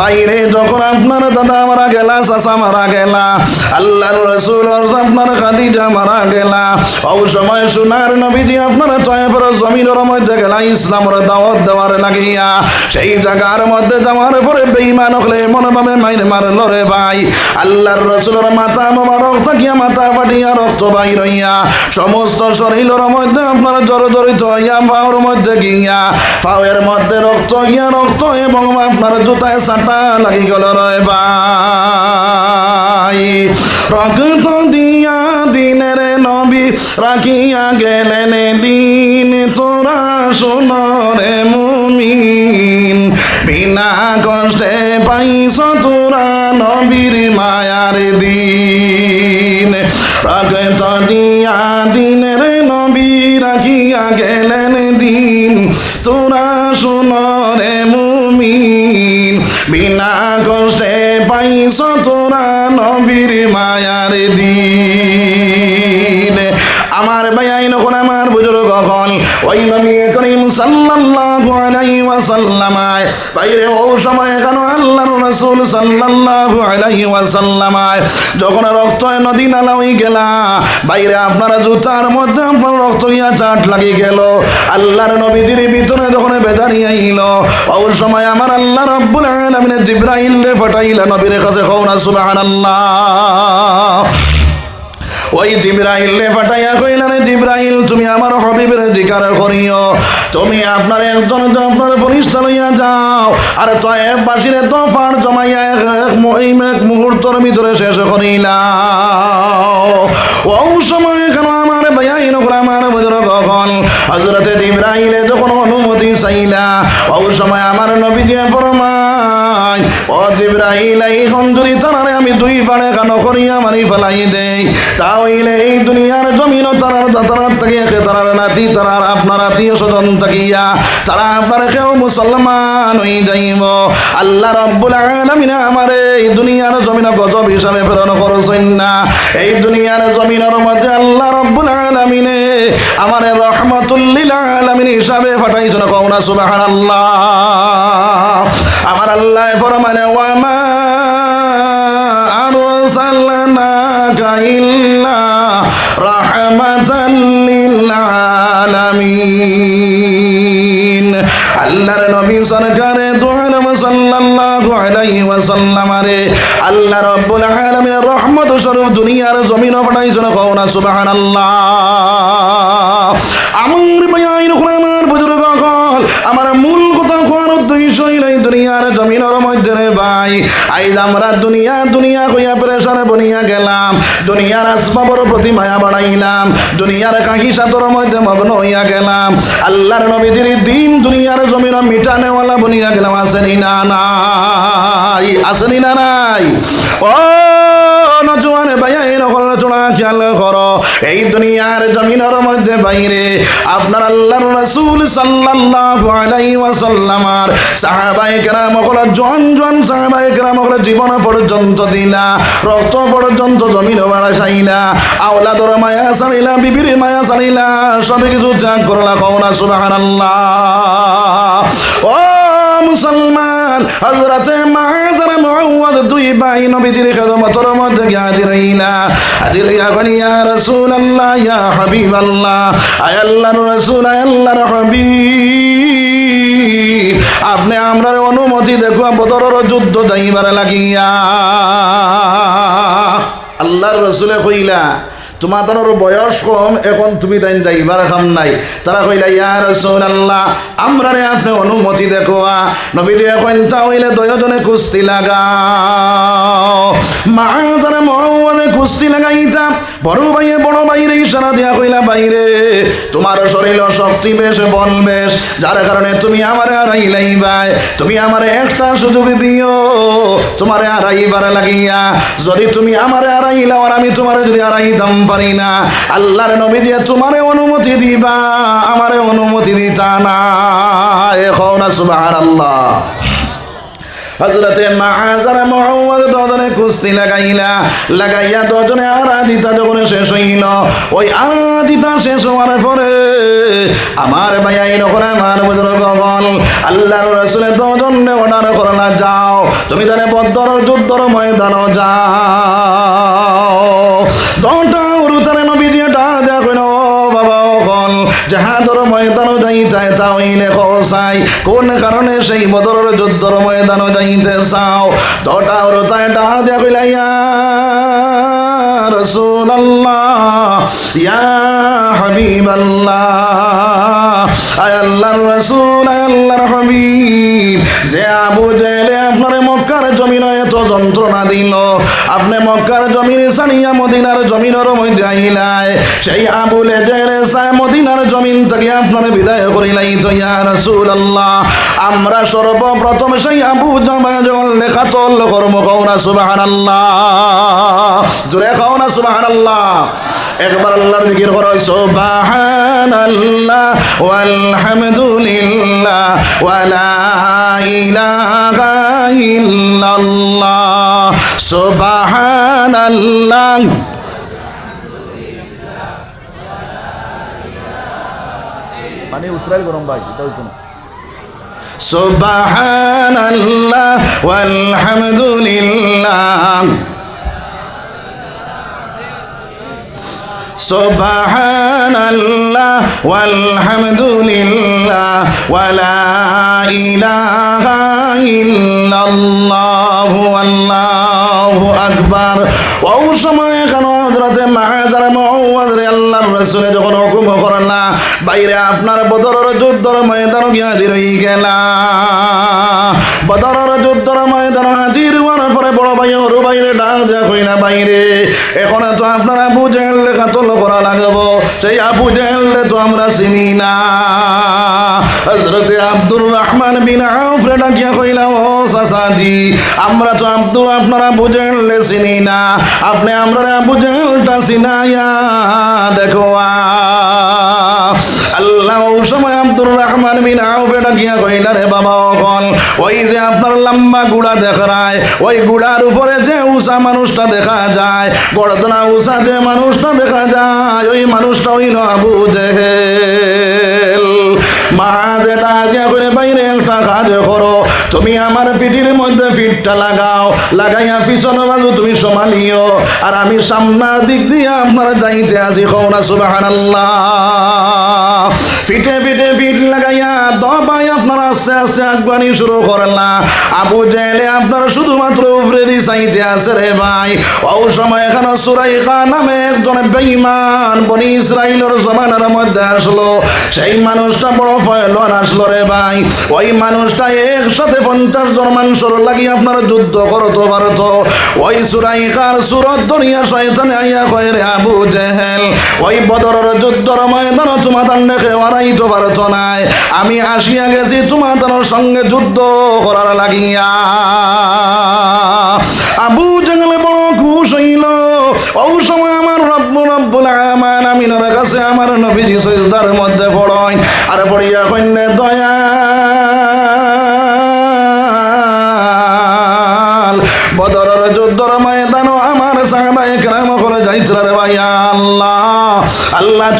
বাইরে যখন আপনার দাদা মারা গেলা মারা গেলা রাসূল আপনার খাদিজা মারা গেলা সময় নবীজি আপনার তয়েফের জমিনের মধ্যে গেলা দাওয়াত দেওয়ার লাগিয়া, সেই জায়গার মধ্যে যাওয়ার পরে বেঈমান হলে ভাবে মাইর মারল রে ভাই। আল্লাহর রাসূলের মাথা মোবারক মাথা ফাটিয়া রক্ত বাইর হইয়া, সমস্ত শরীরের মধ্যে আপনার জড়জড়িত হইয়া পাওয়ার মধ্যে গিয়া পাওয়ের মধ্যে রক্ত গিয়া রক্ত এবং আপনার জুতায় সাটা লাগি গেল রয় ভাই। রক্ত দিয়া দিনের নবী রাখিয়া গেলেন দিন তোরা সোনরে মুমিন। বিনা কষ্টে পাইছ তোরা নবীর মায়ার দিন। রক্ত দিয়া দিনের নবী রাখিয়া গেলেন তোরা সোনরে মুমিন। বিনা কষ্টে পাইছ তোরা নবীর মায়ার দিন। আমার ভাই নখন আমার বুজুর্গ কখন ওই নবী সাল্লাল্লাহু আলাইহি ওয়াসাল্লাম বাইরে ও সময় কেন আল্লাহর রাসূল সাল্লাল্লাহু আলাইহি ওয়াসাল্লাম যখন রক্ত নদী নালা হয়ে গেলা, বাইরে আপনারা জুতার মধ্যে আপনার রক্ত ইয়া চাট লাগি গেল। আল্লাহর নবীদের ভিতরে যখন বেদারি আইল ও সময় আমার আল্লাহ রব্বুল আলামিন জিব্রাইল রে ফাটাইলা নবীর কাছে কওনা, সুবহানাল্লাহ। ওই জিব্রাইল রে ফাটাইয়া কইলেন, জিব্রাইল, তুমি আমার হবিবের জিকার করিও। তুমি আপনার একজন আপনার ফরিস্তা লইয়া যাও, আর তো এক বাসিরে তো ফার জমাইয়া এক মুহূর্তের ভিতরে শেষ করিলাও। ও সময় কেন আমার ভাইয়াই নকরা আমার বুজুর্গ কখন হজরতে জিব্রাইলে যখন অনুমতি চাইলা ও সময় আমার নবী দিয়ে ফরমাই ও জিব্রাইল এখন যদি তারারে আমি দুই পাড়ে কানো করিয়া মারি ফেলাই দেই? তাহলে এই দুনিয়ার জমিন তারার তারার তাকিয়া তারার নাতি, তারার আপনার আত্মীয় স্বজন তাকিয়া তারা আপনার কেউ মুসলমান হয়ে যাইব। আল্লাহ রব্বুল আলামিন আমারে এই দুনিয়ার জমিন গজব হিসাবে প্রেরণ করছেন না। এই দুনিয়ার জমিনের মধ্যে আল্লাহ রব্বুল আলামিনে আমারে রহমাতুল্লিল আলামিন হিসাবে ফাটাইছেন কওনা সুবহানাল্লাহ। আমার আল্লাহ ফরমানে, ওয়ামা আরসালনাকা ইল্লা রাহমাতাল লিল আলামিন আল্লাহর নবী সরকারে দুআলম সাল্লাল্লাহু আলাইহি ওয়াসাল্লাম রে আল্লাহ রাব্বুল আলামিন রহমত স্বরূপ দুনিয়ার জমিন পাঠাইছেন কওনা সুবহানাল্লাহ আমার ভাইয়াইন আমার বুজুর্গ কল আমার মূল কথা কোয়ার উদ্দেশ্য হইল এই দুনিয়ার জমিনের মধ্যে রে ভাই। আইজ আমরা দুনিয়া দুনিয়া কইয়া প্রেশারে বনিয়া গেলাম। দুনিয়ার আসবাবর প্রতি মায়া বাড়াইলাম দুনিয়ার কাহি সাতর মধ্যে মগ্ন হইয়া গেলাম। আল্লাহর নবীদের দিন দুনিয়ার জমিন মিটানেওয়ালা বনিয়া গেলাম। আসেনি না নাই? আসেনি না নাই? ও নজওয়ানে ভাইয়া এই নকল খেয়াল এই দুনিয়ার জমিনের মধ্যে বাইরে আপনার আল্লাহর রাসূল সাল্লাল্লাহু আলাইহি ওয়াসাল্লামার সাহাবায়ে কেরাম জন জন সাহাবায়ে কেরাম হল জীবন পর্যন্ত দিলা, রক্ত পর্যন্ত জমিন বাড়াইলা আওলাদর মায়া ছাড়িলা বিবির মায়া ছাড়িলা সব কিছু ত্যাগ করলা কওনা সুবহানাল্লাহ। হজরতে মাহাজার মুআওয়াজ দুই ভাই খেদমতর মধ্যে ইয়া রাসূলুল্লাহ, ইয়া হাবিবাল্লাহ, আয় আল্লাহর রাসূল, আয় আল্লাহর হাবিব। আপনি আমরার অনুমতি দেখো, বদরের যুদ্ধ যাইবার লাগিয়া। আল্লাহর রসুলে কইলা তোমাদের বয়স কম, এখন তুমি তাই যাইবার খাম নাই। তারা কইলা, ইয়া রাসূলুল্লাহ, আমরা রে আপনি অনুমতি দেখোয়া নবী দিয়ে এখন তাহলে দয়জনে কুস্তি লাগাও। মা যারা মহাওয়ানে কুস্তি লাগাইতা, বড় ভাইয়ে বড় বাইরে ইশারা দিয়া কইলা বাইরে তোমার শরীর শক্তি বেশ, বল বেশ, যার কারণে তুমি আমার হারাইলাই ভাই, তুমি আমার একটা সুযোগ দিও, তোমার হারাইবার লাগিয়া, যদি তুমি আমার হারাইলাও আর আমি তোমার যদি হারাইতাম পারি না। আল্লাহর নবী দিয়ে তোমারে অনুমতি দিবা, আমারে অনুমতি দিতা না। এখন আর যখন শেষ যাও, তুমি তাহলে বদ্দর যুদ্ধর ময়দান যাও। ময়দান যাইতে চাইলে কোসাই কোন কারণে সেই বদরের যুদ্ধর ময়দান যাইতে চাও? দটা ওর তাই দেখিলাইয়া রসুল আল্লাহ ইয়া হাবিব আল্লাহ আয় আল্লাহর রসুল, আয় আল্লাহর যে আবু যে জমিন এত যন্ত্রণা দিল। আপনি মক্কার জমিন, সানিয়া মদিনার জমিনের আইলাই সেই আবুলে জেলে সায় মদিনার জমিন থেকে আপনার বিদায় করিলাই তো ইয়া রসুল আল্লাহ আমরা সর্বপ্রথম সেই আবু জামা জল লেখা তল কর্ম কৌনা সুবাহান আল্লাহ জোরে খাও না আল্লাহ একবার আল্লাহর জিকির করো সুবাহান আল্লাহ walhamdulillah wala ilaha illallah subhanallah মানে উত্তরাল গরম ভাই এটা হইতো না subhanallah walhamdulillah সুবহানাল্লাহ ওয়ালহামদুলিল্লাহ ওয়ালা ইলাহা ইল্লাল্লাহু আল্লাহু আকবার। ও সময় কেন হযরতে মাহাজার মুআওয়াজ আল্লাহর রাসূলে যখন হুকুম করেন না, বাইরে আপনার বদরের যুদ্ধর ময়দান গিয়ে হাজির গেলা। বদরের যুদ্ধর ময় বাইরে দেওয়া হইলা বাইরে। এখন তো আপনারা বুঝে লেখা তো করা লাগবো। সেই আবু জেহেলে তো আমরা চিনি না। হজরতে আব্দুর রহমান ডাকিয়া ও সাসাজি আমরা তো আব্দুল আপনারা বুঝেলে চিনি না। আপনি আমরা বুঝেলটা চিনাইয়া দেখো আল্লাহ সময় আব্দুর রহমান বিন আউফে ডাকিয়া কইলা রে বাবা ওই যে আপনার লম্বা গুড়া দেখায় ওই গুড়ার উপরে যে উষা মানুষটা দেখা যায় গড়দনা উষা যে মানুষটা দেখা যায়, ওই মানুষটা হইল আবু জেহেল। মা যেটা আগে করে, বাইরে একটা কাজ করো। তুমি আমার পিঠির মধ্যে ফিটটা লাগাও, লাগাইয়া পিছন বাজু তুমি সমালিও। আর আমি সামনার দিক দিয়ে আপনার যাইতে আসি কৌনা সুবাহান ফিটে ফিটে ফিট লাগাইয়া দবাই আপনার আস্তে আস্তে আগুয়ানি শুরু করলা আবু জেলে আপনার শুধুমাত্র উপরে দি চাইতে আছে রে ভাই। ও সময় এখানে সুরাইকা নামে একজন বেঈমান বনি ইসরাইলের জমানার মধ্যে আসলো। সেই মানুষটা বড় ফয়লন আসলো রে ভাই। ওই মানুষটা একসাথে পঞ্চাশ জন মানুষের লাগি আপনার যুদ্ধ করতো পারতো। ওই সুরাইকার সুরত দরিয়া শয়তানে আইয়া কয় রে আবু জেহেল, ওই বদরের যুদ্ধর ময়দান তোমার দেখে ওরাইতে পারতো নাই আমি আসিয়া গেছি তোমার সঙ্গে যুদ্ধ করার লাগিয়া। আবু জঙ্গলে বড় খুশ হইল। ও সময় আমার রব্বু রব্বুল আমান আমিনের কাছে আমার নবীজি সৈজদার মধ্যে পড়য় আর পড়িয়া কন্যা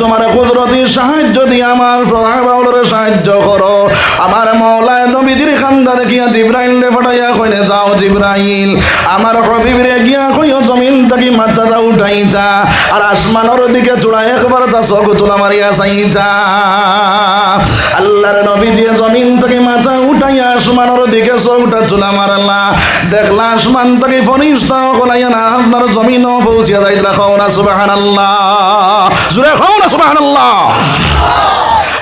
তোমার কুদরতি সাহায্য দিয়ে আমার সাহাবাউলরে সাহায্য করো। আমার মৌলায় নবীজির খান্দা দেখিয়া জিব্রাইল ফটাইয়া কইলে, যাও জিব্রাইল, আমার হবিবরে গিয়া কইও, জমিন থেকে মাথাটা উঠাইতা আর আসমানের দিকে চূড়া একবার তা চোখ তুলা মারিয়া চাইতা আল্লাহর নবী যে জমিন থেকে মাথা উঠাইয়া আসমানের দিকে চোখটা চুলা মারলা, দেখলা আসমান থেকে ফরিস্তা কলাইয়া না, আপনার জমিন পৌঁছিয়া যাই খাও না সুবাহান আল্লাহ জুড়ে খাও না সুবাহান আল্লাহ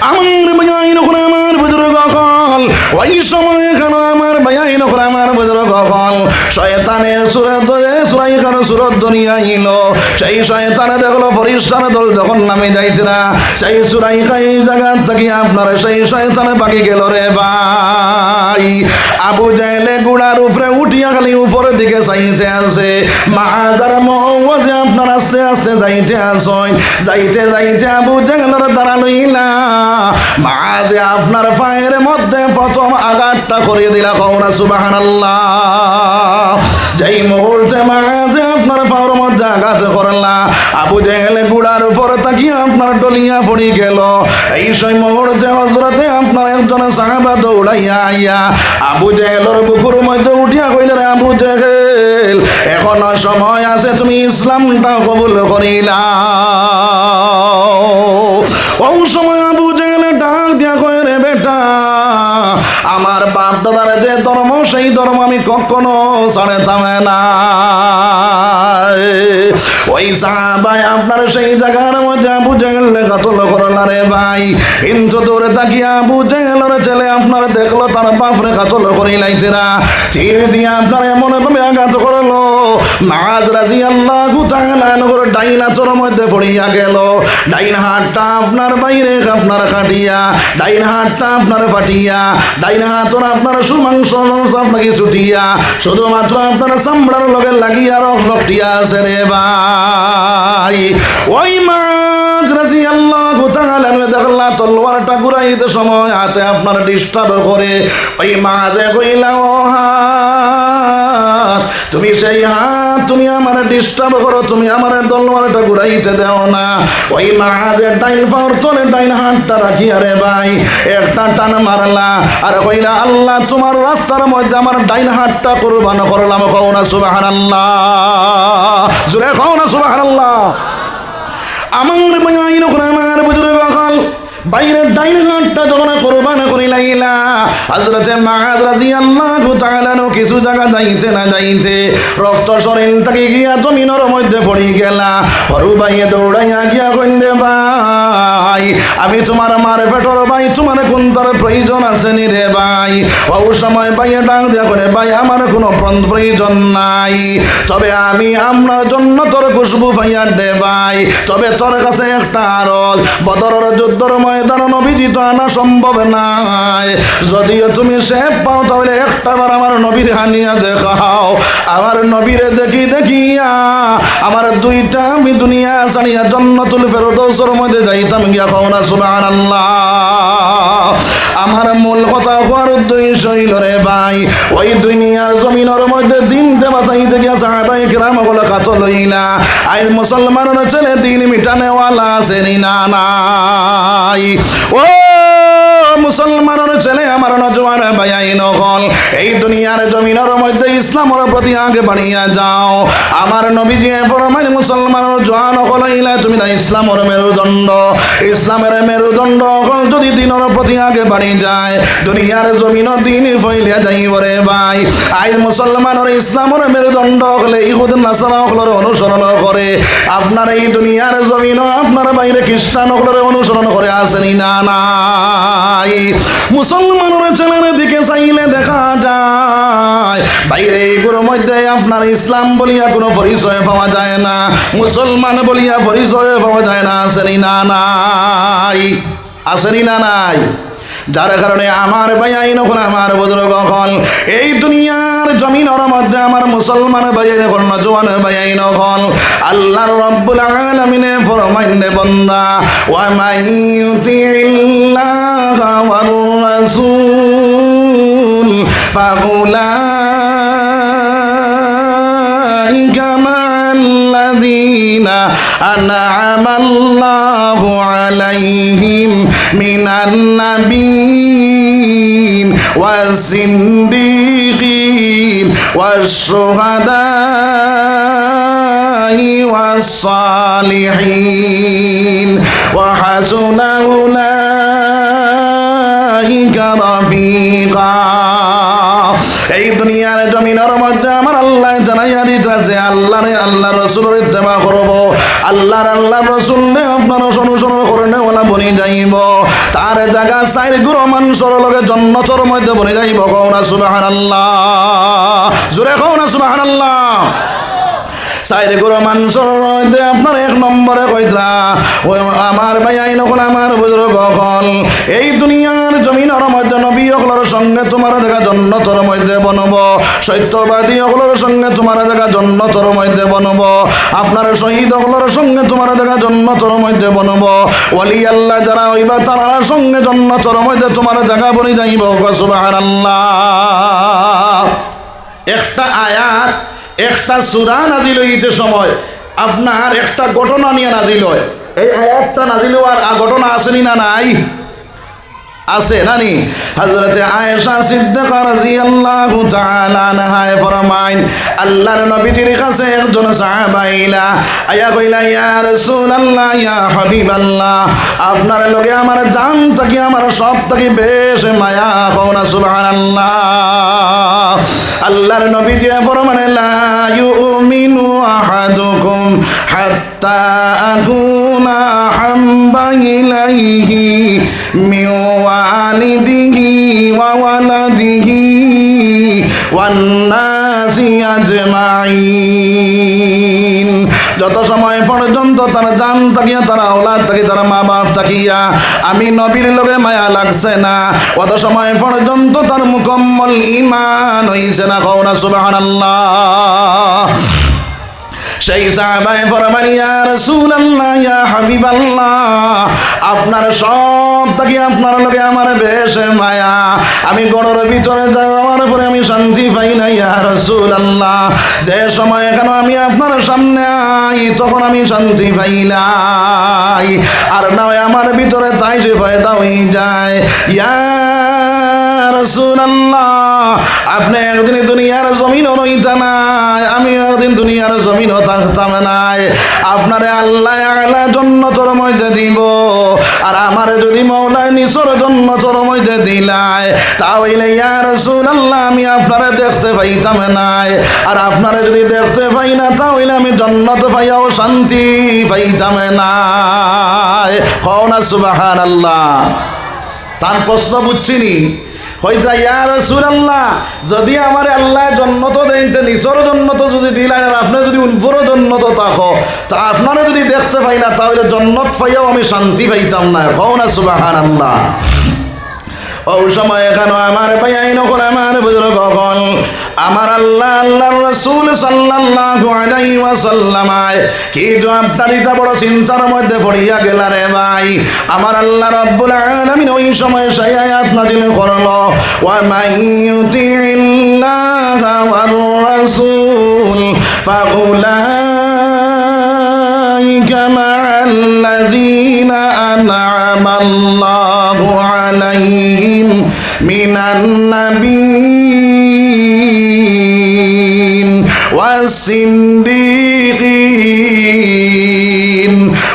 আমার আমার বুজুর্গ কল ওই সময় কেন আমার বায়াইন করে আমার কল শয়তানের সুরত ধরে সুরাই সুরত দুনিয়া আইল সেই শয়তানে দেখল ফরিস্তার দল যখন নামে যাইতরা সেই সুরাই খাই জায়গা থেকে আপনার, সেই শয়তানে বাকি গেল রে ভাই। আবু জাহেলে গুড়ার উপরে উঠিয়া খালি উপরের দিকে চাইতে আছে। মাজার মহাজে আপনার আস্তে আস্তে যাইতে আসন যাইতে যাইতে আবু জাহেলের দ্বারা লইলা। মাঝে আপনার পায়ের মধ্যে প্রথম আঘাতটা করে দিলা কওনা সুবহানাল্লাহ। যেই মুহূর্তে মাঝে আপনার পাওয়ার মধ্যে আঘাত করলা আবু জেহেলে গুড়ার উপর তাকিয়ে আপনার ডলিয়া পড়ি গেল। এই সেই মুহূর্তে হজরতে আপনার একজন সাহাবা দৌড়াইয়া আইয়া আবু জেহেলের বুকুর মধ্যে উঠিয়া কইলেন, আবু জেহেল, এখনও সময় আছে, তুমি ইসলামটা কবুল করিলা ওই সময় আমার বাপ দাদার যে ধর্ম সেই ধর্ম আমি কখনো ছাড়ে থামে না। ওই সাহাবাই আপনার সেই জায়গার মধ্যে আবু ভাই? কিন্তু দূরে তাকিয়া আবু জেহেলের ছেলে আপনার দেখল, তার বাপরে কাতল করে লাইছে না তীর দিয়ে আপনার এমন ভাবে আঘাত করল। রাজি আল্লাহ গুতাঙ্গানগর ডাইনা চোর মধ্যে পড়িয়া গেল। ডাইন হাতটা আপনার বাইরে, আপনার কাটিয়া। ডাইন হাতটা আপনার ফাটিয়া। ডাইন হাতর আপনার সুমাংস মাংস আপনাকে ছুটিয়া। শুধুমাত্র আপনার চামড়ার লগে লাগিয়া রক রকটিয়া আছে রে ভাই। ওই মাছ রাজি আল্লাহ দেখলা তলোয়ারটা ঘুরাইতে সময় হাতে আপনার ডিস্টার্ব করে। ওই মাঝে কইলা, ও হাত তুমি সেই হাত তুমি আমার ডিস্টার্ব করো, তুমি আমার দলওয়ারটা ঘুরাইতে দেও না। ওই মাঝের ডাইন তলে ডাইন হাতটা রাখি আরে ভাই, একটা টান মারলা। আর কইলা আল্লাহ, তোমার রাস্তার মধ্যে আমার ডাইন হাতটা কোরবান করলাম, কও না সুবাহান আল্লাহ জুড়ে কও না সুবাহান আল্লাহ আমার মায়ের বাইরের ডাইন হাতটা যখন কোরবান করি লাগিলা হাজরাতে মাহাজ রাজি আল্লাহ তাআলানো কিছু জায়গা যাইতে না যাইতে রক্ত শরীর তাকে গিয়া জমিনের মধ্যে পড়ি গেলা। হরু বাইয়ে দৌড়াইয়া গিয়া কইন্দে ভাই। আমি তোমার মার পেটর ভাই, তোমার কোন তার প্রয়োজন আছে নি রে ভাই। ও সময় বাইয়ে ডাক দিয়া করে, ভাই, আমার কোনো প্র- প্রয়োজন নাই। তবে আমি আপনার জন্য তোর খুশবু ভাইয়া দে ভাই। তবে তোর কাছে একটা আরজ বদরের যুদ্ধর ময়দান নবীজি তো আনা সম্ভব নাই। যদিও তুমি সে পাও, তাহলে একটা বার আমার নবীর হানিয়া দেখাও। আমার নবীরে দেখি দেখিয়া, আমার দুইটা আমি দুনিয়া সানিয়া জন্নতুল ফেরদৌসর মধ্যে যাইতাম গিয়া আমার মূল কথা হওয়ার উদ্দেশ্য হইল রে ভাই, ওই দুনিয়ার জমিনের মধ্যে দিনটা বাঁচাইতে গিয়া সাহাবাই কিরাম বলে কাত লইলা। আই মুসলমানের ছেলে দিন মিটানেওয়ালা আছে নি, নাই। ও ছেলে আমার নজওয়ান ভাই নকল এই দুনিয়ার জমিনের মধ্যে ইসলামের প্রতি আগে বাড়িয়া যাও। আমার নবীজি ফরমাইন মুসলমানের জোয়ান হল ইলা তুমি না ইসলামের মেরুদণ্ড। ইসলামের মেরুদণ্ড হল যদি দিনের প্রতি আগে বাড়ি যায়। দুনিয়ার জমিন দিন ফইলিয়া যাইব রে ভাই। আজ মুসলমানের ইসলামের মেরুদণ্ড হলে ইহুদ, নাসারা হলের অনুসরণ করে। আপনার এই দুনিয়ার জমিন, আপনার বাইরে খ্রিস্টান হলের অনুসরণ করে আসেনি না নাই। মুসলমানের ছেলের দিকে চাইলে দেখা যায়। বাইরে এইগুলোর মধ্যে আপনার ইসলাম বলিয়া কোনো পরিচয় পাওয়া যায় না। মুসলমান বলিয়া পরিচয় পাওয়া যায় না, আসেনি না নাই। আসেনি না নাই। যার কারণে আমার ভাই আইন আমার হল এই দুনিয়ার জমিনের মধ্যে আমার মুসলমান ভাই আইন এখন নজওয়ান ভাই আইন হল আল্লাহর রব্বুল আলামিনে ফরমাইনে বন্দা ওয়া মাইয়ুতিল্লাহ ওয়ার রাসূল فأولئك مع الذين أنعم الله عليهم من النبيين والصديقين والشهداء والصالحين. وحسن أولئك رفيقا. আল্লাহরে আল্লাহ রসুলের ইত্তেবা করব। আল্লাহর আল্লাহ রসুল আপনার অনুসরণ করে নেওয়ালা বনি যাইব। তার জায়গা চাইর গুরু মানুষের লগে মধ্যে বনি যাইব। কৌনা সুবাহান আল্লাহ জোরে কৌনা সুবাহান আল্লাহ সাইরে গরো মানুষের মধ্যে আপনার এক নম্বরে কইতরা আমার ভাই আইন আমার বুজুর্গ এই দুনিয়ার জমিনের মধ্যে নবী হকলের সঙ্গে তোমার জায়গা জন্নতর মধ্যে বনব। সত্যবাদী হকলের সঙ্গে তোমার জায়গা জন্নতর মধ্যে বনব। আপনার শহীদ হকলের সঙ্গে তোমার জায়গা জন্নতর মধ্যে বনব। ওলি আল্লাহ যারা হইবা তারার সঙ্গে জন্নতর মধ্যে তোমার জায়গা বনি যাইব সুবহানাল্লাহ। একটা আয়াত, একটা সুরা নাজিল হইতে সময় আপনার একটা ঘটনা নিয়ে নাজিল হয়। এই আয়াতটা নাজিল হওয়ার আ- ঘটনা আসেনি না নাই? আছে নানি হযরতে আয়েশা সিদ্দিকা রাদিয়াল্লাহু তাআলা আনহায় ফরমাইন, আল্লাহর নবীজির কাছে একজন সাহাবা আইলা, আয়া কইলা, ইয়া রাসূলুল্লাহ, ইয়া হাবিবাল্লাহ, আপনার লগে আমার জান থাকি আমার সব থাকি বেশ মায়া হওনা সুবহানাল্লাহ। আল্লাহর নবীজি ফরমান, লা ইউমিনু আহাদুকুম হাত্তা আকুনা হাম্বা ইলাইহি মিন ওয়ালাদিহি ওয়ান নাসি আজমাইন। যত সময় পর্যন্ত তার জান থাকিয়া, তারা ওলাদ থাকি, তারা মা বাপ থাকিয়া, আমি নবীর লগে মায়া লাগছে না। অত সময় পর্যন্ত তার মুকম্মল ইমান হইছে না কওনা সুবহানাল্লাহ। সেই সাহাবায় ফরমান, ইয়া রাসূলুল্লাহ, ইয়া হাবিবাল্লাহ, আপনার সব থাকি আপনার লগে আমার বেশ মায়া। আমি গড়ের ভিতরে যাওয়ার পরে আমি শান্তি পাই না, ইয়া রাসূলুল্লাহ। যে সময় কেন আমি আপনার সামনে আই, তখন আমি শান্তি পাইলাই। আর নয়, আমার ভিতরে তাই যে ফায়দা হয়ে যায়। ইয়া আপনি একদিন দুনিয়ার জমিন নইতা নাই আমি একদিন দুনিয়ার জমিন থাকতাম নাই আপনারে আল্লাহ আল্লাহ জন্নতর মধ্যে দিব, আর আমার যদি মৌলায় নিসর জন্নতর মধ্যে দিলাই তাহলে ইয়া রাসূলুল্লাহ, আমি আপনারে দেখতে পাইতাম নাই আর আপনারে যদি দেখতে পাই না, তাহলে আমি জন্নত পাইয়াও শান্তি পাইতাম নাই কওনা সুবহানাল্লাহ। তার প্রশ্ন বুঝছিনি হইতা, ইয়া আল্লাহ যদি আমার আল্লাহ জন্নত দেন নিজর জন্মত যদি দিলেন আর আপনি যদি উনপুর জন্মত তাহ তা আপনারা যদি দেখতে পাই না, তাহলে জন্মত পাইয়াও আমি শান্তি পাইতাম না। কও না সুবহানাল্লাহ। ও সময় এখানে আমার ভাই আইন আমার বুঝলো কখন আমার আল্লাহ আল্লাহ রসুল সাল্লাল্লাহু আলাইহি ওয়াসাল্লামায়। কি জবাবটা দিতে বড় চিন্তার মধ্যে পড়িয়া গেল রে ভাই। আমার আল্লাহ রব্বুল আলামিন ওই সময় সেই আয়াত নাজিল করল, ওয়া মান ইউতিল্লাহা ওয়ার রাসূল ফাউলাইকা মা'আল লাযিনা আন'আমা আল্লাহ عليهم من النبيين والصديقين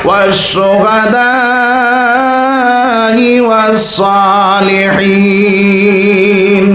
والشهداء والصالحين.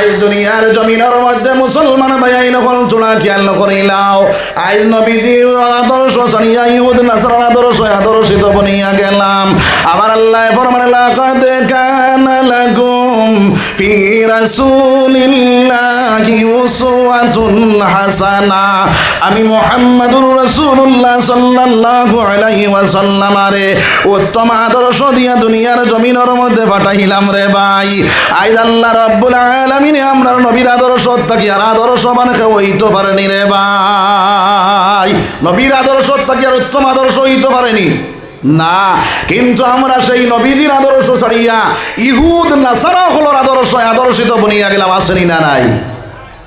আজ দুনিয়ার জমিনের মধ্যে মুসলমান ভাই নকল চূড়া খেয়াল নকরিলাও। আজ নবীজি আদর্শ সানিয়া ইহুদ নাসার আদর্শ আদর্শিত বনিয়া গেলাম। আমার আল্লাহ ফরমান এলাকা দেখা ফি রাসূলিল্লাহি উসওয়াতুন হাসানা। আমি মুহাম্মাদুর রাসূলুল্লাহ সাল্লাল্লাহু আলাইহি ওয়াসাল্লাম আরে, উত্তম আদর্শ দিয়া দুনিয়ার জমিনের মধ্যে পাঠাইলাম রে ভাই। আইদ আল্লাহ রাব্বুল আলামিন আমরা নবীর আদর্শ থাকি আর আদর্শ কেউ হইতে পারেনি রে ভাই। নবীর আদর্শ থাকি আর উত্তম আদর্শ হইতে পারেনি। না, কিন্তু আমরা সেই নবীজির আদর্শ ছাড়িয়া ইহুদ, নাসারা হলোর আদর্শ আদর্শিত বনিয়া গেলাম, আসেনি না নাই?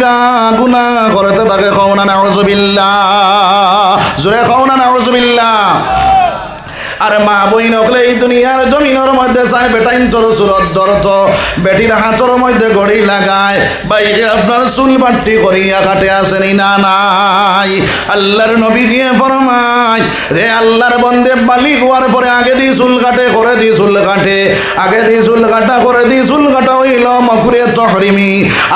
কবিরা গুনা করতে থাকে খাওনা নাউজুবিল্লাহ। জোরে খাওনা নাউজুবিল্লাহ। আর মা বই নকলে এই দুনিয়ার জমিনের মধ্যে চাই বেটাইন তোর সুরত ধরত বেটির হাতর মধ্যে গড়ি লাগায়। বাইরে আপনার চুল বাট্টি করিয়া কাটে আসেনি না, নাই। আল্লাহর নবী দিয়ে ফরমায় রে আল্লাহর বন্দে বালি হওয়ার পরে আগে দি চুল কাটে, করে দি চুল কাটে। আগে দি চুল কাটা, করে দি চুল কাটা হইল মকুরে তহরিমি।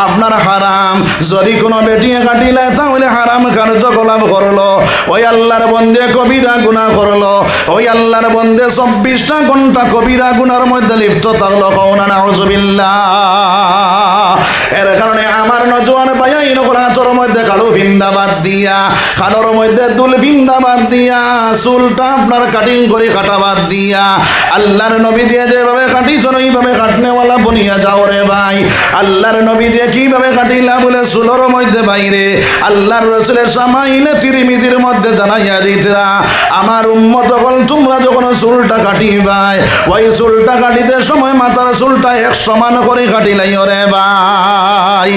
আপনার হারাম, যদি কোনো বেটিয়ে কাটিলে তাহলে হারাম কার্যকলাপ করল। ওই আল্লাহর বন্দে কবিরা গুণা করল। ওই আল্লাহর বন্দে চব্বিশটা ঘণ্টা কবিরা গুনার মধ্যে লিপ্ত থাকল কৌনা নাউজুবিল্লাহ এর কারণে আমার নজওয়ান ভাইয়াই নকল হাতর মধ্যে কালো ভিন্দাবাদ দিয়া কালোর মধ্যে দুল ভিন্দাবাদ দিয়া, চুলটা আপনার কাটিং করে কাটাবাদ দিয়া। আল্লাহর নবী দিয়ে যেভাবে কাটিছ এইভাবে কাটনেওয়ালা বনিয়া যাও রে ভাই। আল্লাহর নবী দিয়ে কীভাবে কাটিলা বলে চুলোর মধ্যে বাইরে। আল্লাহর রসুলের সামাইলে তিরিমিতির মধ্যে জানাইয়া দিতরা, আমার উম্মত তোমরা যখন চুলটা কাটিবাই ওই চুলটা কাটিতে সময় মাথার চুলটা এক সমান করে কাটিলাই রে ভাই।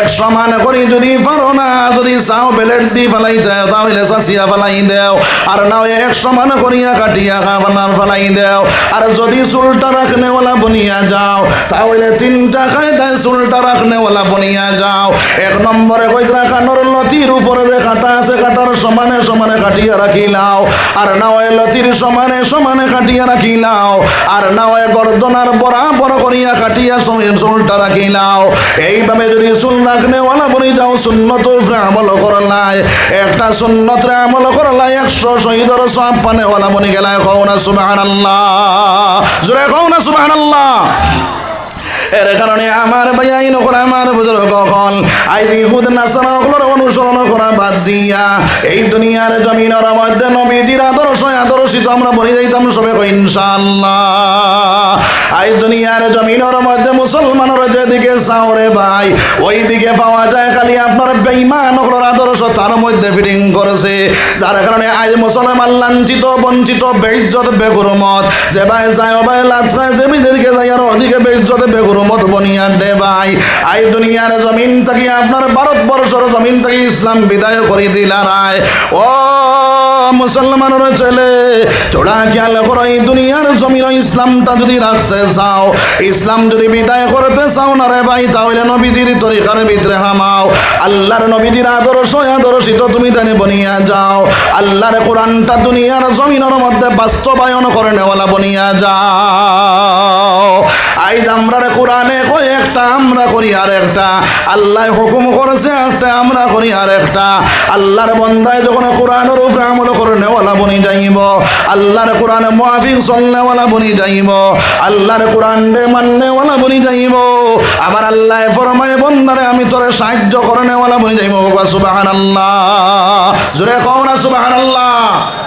এক সমান করে যদি পারো না, যদি চাও বেলেট দি ফেলাই দেও, তাহলে চাচিয়া ফেলাই দেও। আর নাও এক সমান করিয়া কাটিয়া খাবার ফেলাই দেও। আর যদি চুলটা রাখনেওয়ালা বনিয়া যাও, তাহলে তিনটা কায়দায় চুলটা রাখনে রাখনেওয়ালা বনিয়া যাও। এক নম্বরে কইতরা কানোর লতির উপরে যে কাটা আছে, কাটার সমানে সমানে কাটিয়া রাখিলাও। আর নাও লতির সমানে সমানে সমানে কাটিয়া রাখি নাও আর নাও এ গর্দনার বরাবর করিয়া কাটিয়া চুলটা রাখিলাও। এইভাবে যদি চুল রাখনে ওলা বলি যাও সুন্নত আমল করলাই একটা সুন্নত আমল করলাই একশো শহীদর সব পানে ওলা বনি গেলায় কৌ না সুবাহ জোরে কৌ না সুবাহ এর কারণে আমার ভাইয়াই নকল আমার বুজুর্গ কখন? আইদি হুদ নাসারা অনুসরণ করা বাদ দিয়া। এই দুনিয়ার জমিনের মধ্যে নবীজির আদর্শ আদর্শিত আমরা বলে যাইতাম সবে কই, ইনশাআল্লাহ। আই দুনিয়ার জমিনের মধ্যে মুসলমানের যেদিকে চাওরে ভাই ওই দিকে পাওয়া যায় খালি আপনার বেঈমান হকলর আদর্শ তার মধ্যে ফিটিং করেছে। যার কারণে আজ মুসলমান লাঞ্ছিত, বঞ্চিত বেইজ্জত বেগুরমত। যে ভাই যায় ভাই লাত্রায় যে বিদেশকে যায়, আর ওদিকে বেইজ্জত বেগুরমত। বনিয়া দে ভাই। আই দুনিয়ার জমিন থেকে আপনার ভারতবর্ষের জমিন থেকে ইসলাম বিদায় করে দিলা রায়। ও মুসলমানের ছেলে চোড়া খেয়াল করো, এই দুনিয়ার জমিন ইসলামটা যদি রাখতে চাও, ইসলাম যদি বিদায় করতে চাও না রে ভাই, তাহলে নবীজির তরিকার ভিতরে হামাও। আল্লাহর নবীজির আদর্শ, আদর্শিত তুমি জানে বনিয়া যাও। আল্লাহর কোরআনটা দুনিয়ার জমিনের মধ্যে বাস্তবায়ন করে নেওয়ালা বনিয়া যাও। আইজ আমরা রে কোরআনে কই একটা, আমরা করি আর একটা। আল্লাহ হুকুম করেছে, একটা, আমরা করি আর একটা। আল্লাহর বন্দায় যখন কোরআনের উপরে আমল করে নেওয়ালা বনি যাইব, আল্লাহর কোরআনে মুআফিক চলনেওয়ালা বনি যাইব, আল্লাহর কোরআন রে মাননেওয়ালা বনি যাইব। আমার আল্লাহ ফরমায়, বন্দারে আমি তোরে সাহায্য করে নেওয়ালা বনি যাইব সুবাহান আল্লাহ জোরে কও না সুবহানাল্লাহ।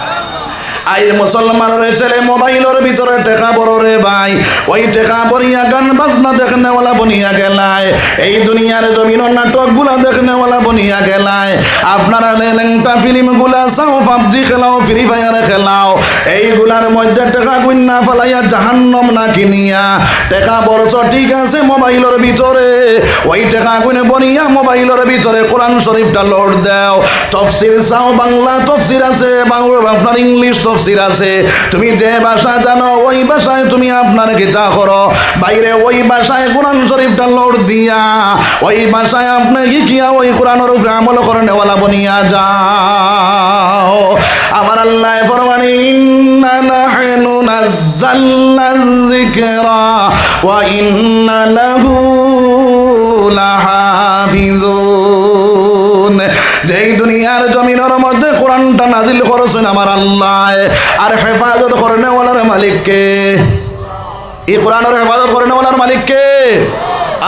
আই মুসলমানের ছেলে, মোবাইলের ভিতরে টেকা বড় রে ভাই। ওই টেকা বরিয়া গান বাজনা দেখনেওয়ালা বনিয়া গেলায়। এই দুনিয়ার জমিন নাটকগুলা দেখনেওয়ালা বনিয়া গেলায়। আপনারা লেংটা ফিল্মগুলা চাও, পাবজি খেলাও, ফ্রি ফায়ার খেলাও। এইগুলার মধ্যে টেকা গুন্না ফেলাইয়া জাহান্নম না কিনিয়া। টেকা বরছ ঠিক আছে, মোবাইলের ভিতরে। ওই টেকা গুনে বনিয়া মোবাইলের ভিতরে কোরআন শরীফটা লোড দেও। তফসির চাও, বাংলা তফসির আছে, বাংলা আপনার ইংলিশ তফসির আছে। তুমি যে ভাষা জানো, ওই ভাষায় তুমি আপনার গীতা করো। বাইরে ওই ভাষায় কোরআন শরীফটা লোড দিয়া, ওই ভাষায় আপনি গিয়া ওই কোরআনের উপরে আমল করে নেওয়ালা বনিয়া যাও। আমার আল্লাহ ফরমানি, ইন্না নাহনু নাযালনা যিকরা ওয়া ইন্না লাহু লাহাফিজুন। যেই দুনিয়ার জমিনের মধ্যে কোরআনটা নাজিল করেছেন আমার আল্লাহ। আর হেফাজত করে নেওয়ালার মালিককে। এই কোরআনের হেফাজত করে নেওয়ালার মালিককে।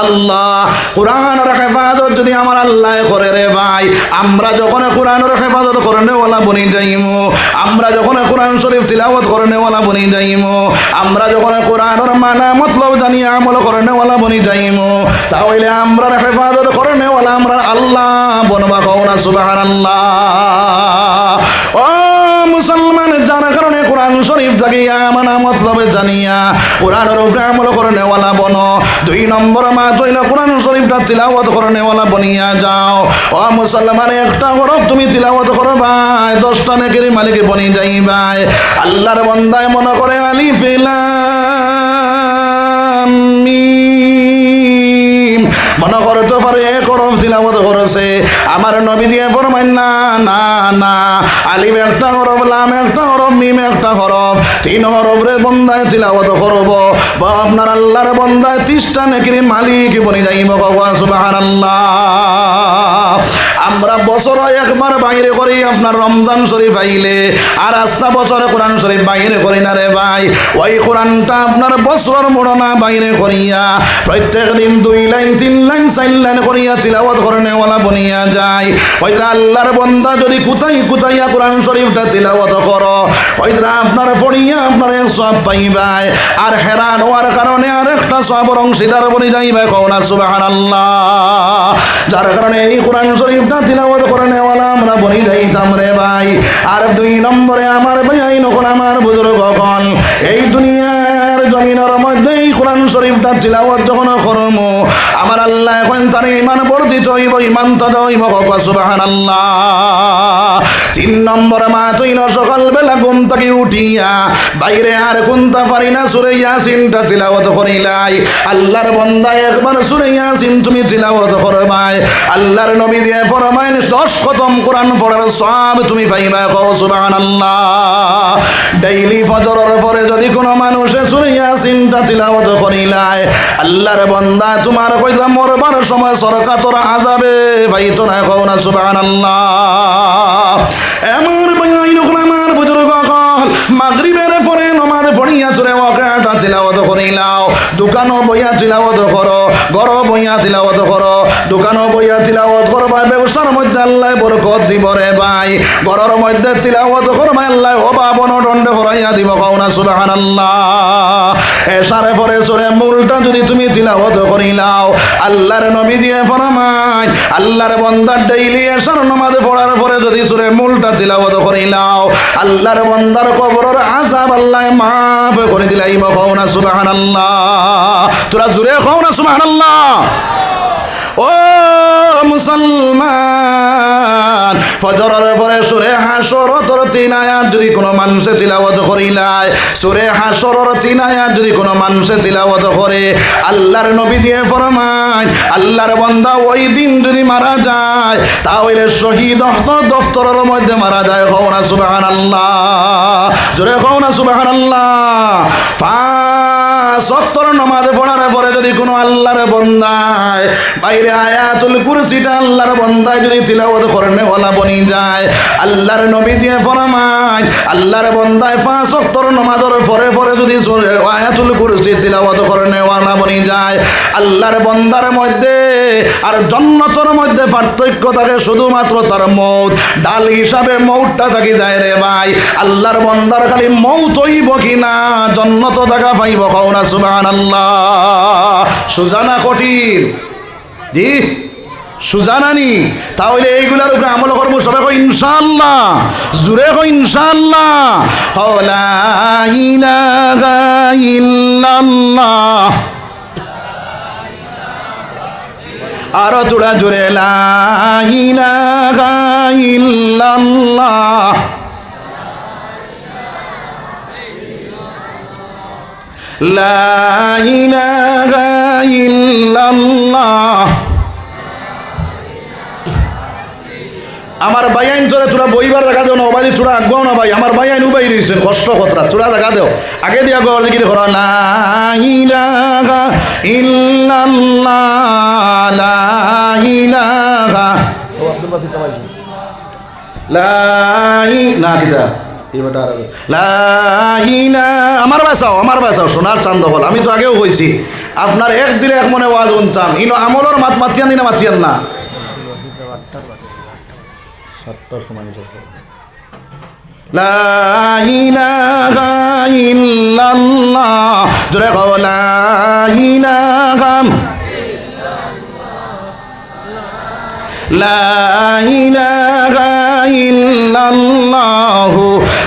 আল্লাহ, কোরআনের হেফাজত যদি আমার আল্লাহ করে রে ভাই, আমরা যখন কোরআনের হেফাজত করে নেওয়ালা বনি যাইমু। আমরা যখন কোরআন শরীফ তিলাওয়াত করে নেওয়ালা বনি যাইমু। আমরা যখন কোরআনের মানা মতলব জানি আমল করে নেওয়ালা বনি যাইমু। তাহলে আমরা হেফাজত করে নেওয়ালা আমরা আল্লাহ বনবা কও না, সুবহানাল্লাহ ও মুসলমান জানার কারণে কোরআন শরীফ জাগিয়া মানা মতলবে জানিয়া কোরআনের উপরে আমল করে নেওয়ালা বনো। দুই নম্বর মা তৈল কোরআন শরীফটা তিলাওয়াত করে নেওয়ালা বনিয়া যাও। ও মুসলমান, একটা হরফ তুমি তিলাওয়াত করো ভাই, দশটা নেকের মালিকে বনি যাই ভাই। আল্লাহর বন্দায় মনে করে আলি মিম। মনে করতে পারে এক হরফ তিলাওয়াত করেছে। আমার নবী দিয়ে ফরমাই না না না আলিম একটা লাম একটা মিম একটা তিন হরফরে বন্দায় বা আপনার আল্লাহর বন্দায় মালিক বনি সুবহানাল্লাহ। আমরা বছর একবার বাইরে করি আপনার রমজান শরীফ আইলে, আর আস্তা বছরে কোরআন শরীফ বাইরে করি না রে ভাই। ওই কোরআনটা আপনার বছর মোড়না বাইরে করিয়া প্রত্যেক দিন দুই লাইন, তিন লাইন লাইন করিয়া তিলাওয়াত করে নেওয়ালা বনিয়া যায়। ওইরা আল্লাহর বন্দা যদি কোথায় কোথাইয়া সুবহানাল্লাহ। যার কারণে এই কোরআন শরীফটা তিলাওয়াত করে নেওয়ালা আমরা বনি যাইতাম রে ভাই। আর দুই নম্বরে আমার ভাই আইন আমার বুজুর্গ এই দুনিয়ার জমিনের কোরআন শরীফটা তিলাওয়াত যখন করমু, আমার আল্লাহ এখন তার ইমান বর্ধিত হইব ইমান তদ হইব। সুবহানাল্লাহ। তিন নম্বর মা তৈল সকাল বেলা ঘুম থেকে উঠিয়া, বাইরে আর কোনটা পারি না, সুরে ইয়াসিনটা তিলাওয়াত করিলাই। আল্লাহর বন্দা একবার সুরে ইয়াসিন তুমি তিলাওয়াত করবাই। আল্লাহর নবী দিয়ে ফরমাইন, দশ খতম কোরআন পড়ার সব তুমি পাইবা, কও সুবহানাল্লাহ। ডেইলি ফজরের পরে যদি কোনো মানুষে সুরে ইয়াসিনটা তিলাওয়াত করিলাই আল্লাহর বন্দা তোমার কইলাম মরবার সময় সরকার তোরা আজাবে ভাই তো না কও না সুবহানাল্লাহ আমার ভাই আমার বুজুর্গ মাগরিবের পরে নমাজ পড়িয়া চুরে ওকে তিলাওয়াত করিলাও, দোকানও বইয়া তিলাওয়াত করো। ঘর বইয়া তিলাওয়াত করো দোকানও বইয়া তিলাওয়াত করবা ব্যবসার মধ্যে আল্লাহ বরকত দিব রে ভাই। ঘরের মধ্যে তিলাওয়াত করবা আল্লাহ অভাব অনদণ্ডে হরাইয়া দিব কওনা সুবহানাল্লাহ। এসারে পরে চুরে মূলটা যদি তুমি তিলাওয়াত করিলাও আল্লাহর নবী দিয়ে ফরমাই, আল্লাহর বন্দার ডেইলি এসার নামাজ পড়ার পরে যদি চুরে মূলটা তিলাওয়াত করিলাও আল্লাহর বন্দার কবরের আযাব আল্লাহ মাফ করে দিলাই কও না, সুবহানাল্লাহ। তোরা জুড়ে কও সুবহানাল্লাহ ও মুসলমান, ফজরের পরে সুরে হাসরতর তিন আয়াত যদি কোনো মানুষে তিলাওয়াত করিলায় সুরে হাসরর তিন যদি কোনো মানুষে তিলাওয়াত করে, আল্লাহর নবী দিয়ে ফরমায় আল্লাহর বান্দা ওই দিন যদি মারা যায়, তাহলে শহীদ দফতরের মধ্যে মারা যায় হও না সুবহানাল্লাহ, জোরে হও না সুবহানাল্লাহ। পাঁচ সত্তর নমাজ পড়ার পরে যদি কোনো আল্লাহর বন্দায়, বাইরে আয়াতুল কুরসিটা আল্লাহর বন্দায় যদি তিলাওয়াত করে নেওয়ালা বনি যায়, আল্লাহর নবী দিয়ে ফরমায়, আল্লাহর বন্দায় পাঁচ সত্তর নমাজের পরে পরে যদি আয়াতুল কুরসি তিলাওয়াত করে নেওয়ালা বনি যায়, আল্লাহর বন্দার মধ্যে আর জন্নতর মধ্যে পার্থক্য থাকে শুধুমাত্র তার মৌত। ডাল হিসাবে মৌতটা থাকি যায় রে ভাই। আল্লাহর বন্দার খালি মৌত হইব কিনা জন্নত জায়গা পাইব কওনা সুবহানাল্লাহ। সুজানা কঠিন। জি? সুজানানি তাহলে এইগুলার উপরে আমল করব সবাই কই ইনশাআল্লাহ। জুড়ে ইলাহা ইল্লাল্লাহ। আরও জোড়া জোরে لا إله إلا الله আমার বাইয়াইন তোরা তোরা বইবার দেখা দেও না ওবাইলি তোরা আগুয়াও না ভাই আমার বাইয়াইন উবাই রয়েছেন কষ্ট কতরা তোরা দেখা দেও আগে দিয়া গো জিকির করো লা ইলাহা ইল্লাল্লাহ লা ইলাহা ও আব্দুল বাসির চাপাই লাই না কিতা আর লাইলা আমার বাসাও আমার বাসাও সোনার চান্দ বল। আমি তো আগেও কইছি আপনার এক দিলে এক মনে ওয়াজ শুনতাম ইনো আমলর মাত মাতিয়ান না মাতিয়ান না? সাতটার সময় জোরে কও লা ইলাহা লা ইলাহা ইল্লাল্লাহ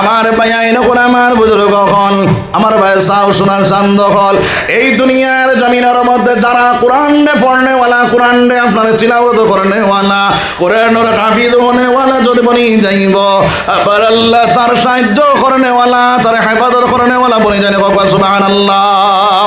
আমার ভাই আইন হল আমার বুজুর্গ হল আমার ভাই সাউ সোনার চান্দ হল। এই দুনিয়ার জমিনের মধ্যে যারা কোরআন পড়নেওয়ালা, কোরআন আপনার চিলাবত করনেওয়ালা কোরআনের কাফিদ হনেওয়ালা যদি বনি যাইব, আবার আল্লাহ তার সাহায্য করনেওয়ালা, তার হেফাজত করনেওয়ালা বনি জানে সুবহানাল্লাহ।